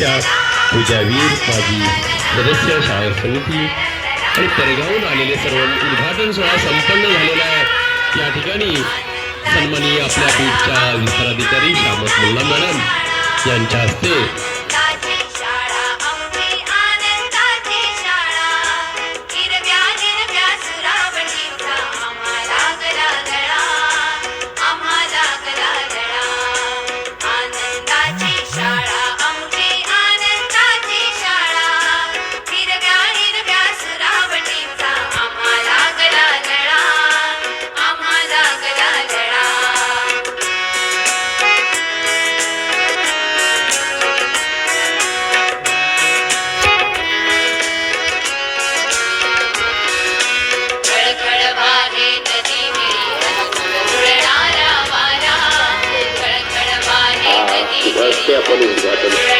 पूजा वीर माजी सदस्य शाळा समिती आणि परगावून आलेले सर्व उद्घाटन सोहळा संपन्न झालेला आहे या ठिकाणी सन्माननीय आपल्या पीठच्या विस्ताराधिकारी श्यामत मुल्ला मॅडम यांच्या हस्ते what is was happening.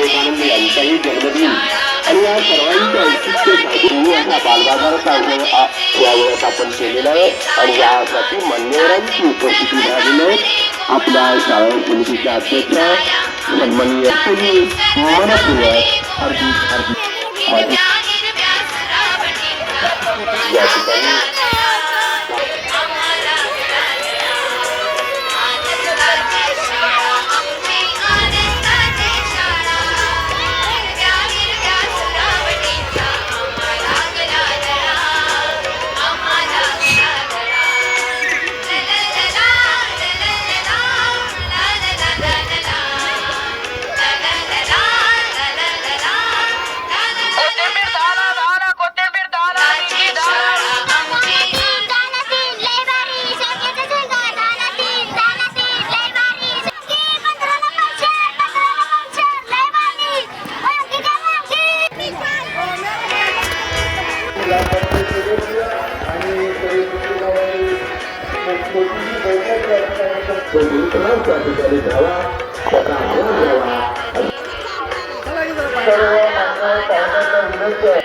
Vivekananda यांचाही जन्मदिन आणि या सर्वांच्या औचित्य साधून असा बालबाजाराचा यावेळेस आपण आहे आणि यासाठी मान्यवरांची उपस्थिती झालेली आहे आपल्या शाळा समितीचे अध्यक्ष सन्माननीय मनपूर्वक हार्दिक हार्दिक या ठिकाणी Kalau tenaga